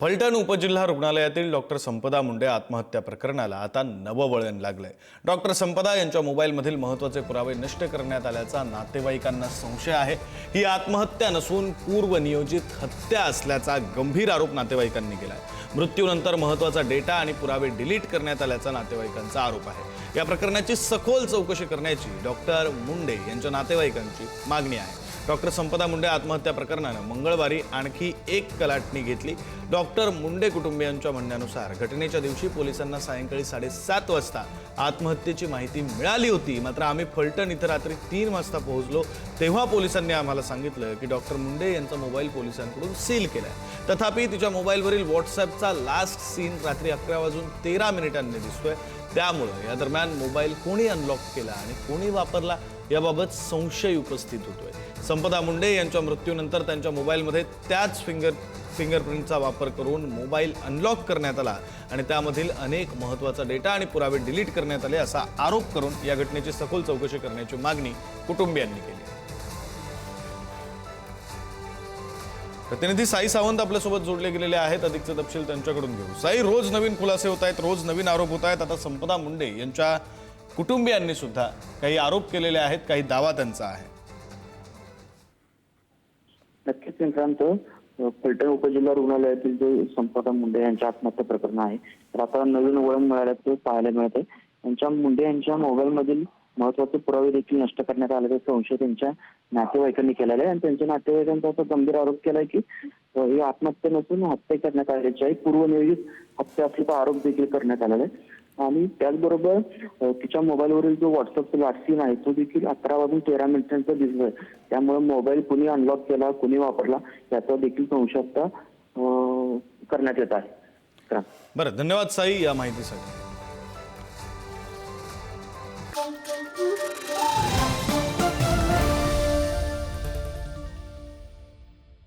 फलटण उपजिल्हा रुग्णालयातील डॉक्टर संपदा मुंडे आत्महत्या प्रकरणाला आता नवं वळण लागलंय. डॉक्टर संपदा यांच्या मोबाईलमधील महत्त्वाचे पुरावे नष्ट करण्यात आल्याचा नातेवाईकांना संशय आहे. ही आत्महत्या नसून पूर्वनियोजित हत्या असल्याचा गंभीर आरोप नातेवाईकांनी केलाय. मृत्यूनंतर महत्त्वाचा डेटा आणि पुरावे डिलीट करण्यात आल्याचा नातेवाईकांचा आरोप आहे. या प्रकरणाची सखोल चौकशी करण्याची डॉक्टर मुंडे यांच्या नातेवाईकांची मागणी आहे. डॉक्टर संपदा मुंडे आत्महत्या प्रकरणानं मंगळवारी आणखी एक कलाटणी घेतली. डॉक्टर मुंडे कुटुंबियांच्या म्हणण्यानुसार घटनेच्या दिवशी पोलिसांना सायंकाळी साडेसात वाजता आत्महत्येची माहिती मिळाली होती. मात्र आम्ही फलटण इथं रात्री तीन वाजता पोहोचलो तेव्हा पोलिसांनी आम्हाला सांगितलं की डॉक्टर मुंडे यांचा मोबाईल पोलिसांकडून सील केला तथापि तिच्या मोबाईलवरील व्हॉट्सअपचा लास्ट सीन रात्री अकरा वाजून तेरा मिनिटांनी दिसतोय. त्यामुळं या दरम्यान मोबाईल कोणी अनलॉक केला आणि कोणी वापरला याबाबत संशय उपस्थित होतोय. संपदा मुंडे यांच्या मृत्यूनंतर त्यांच्या मोबाईलमध्ये त्याच फिंगर फिंगरप्रिंटचा वापर करून मोबाईल अनलॉक करण्यात आला आणि त्यामधील अनेक महत्त्वाचा डेटा आणि पुरावे डिलीट करण्यात आले असा आरोप करून या घटनेची सखोल चौकशी करण्याची मागणी कुटुंबियांनी केली. प्रतिनिधी साई सावंत आपल्यासोबत जोडले गेलेले आहेत. अधिकचे तपशील त्यांच्याकडून घेऊ. साई रोज नवीन खुलासे होत आहेत रोज नवीन आरोप होत आहेत. आता संपदा मुंडे यांच्या कुटुंबियांनी सुद्धा काही आरोप केलेले आहेत काही दावा त्यांचा आहे. नक्कीच विक्रांत. फलटण उपजिल्हा रुग्णालयातील जे संपदा मुंडे यांच्या आत्महत्या प्रकरण आहे तर आता नवीन वळण मिळाल्याचं पाहायला मिळत आहे त्यांच्या मुंडे यांच्या मोबाईलमधील महत्त्वाचे पुरावे देखील नष्ट करण्यात आल्याचा संशय त्यांच्या नातेवाईकांनी केलेला आहे आणि त्यांच्या नातेवाईकांचा असा गंभीर आरोप केलाय की ही आत्महत्या नसून हत्या करण्यात आल्याची आहे. पूर्वनियोजित हत्या असल्याचा आरोप देखील करण्यात आलेला आहे. आणि त्याचबरोबर तिच्या मोबाईलवरील जो व्हॉट्सअपचा लाट सीन आहे तो देखील अकरा वाजून तेरा मिनिटांचा दिसतोय. त्यामुळे मोबाईल कुणी अनलॉक केला कुणी वापरला याचा देखील संशय आता करण्यात येत आहे. बरं धन्यवाद साई या माहितीसाठी. Thank you.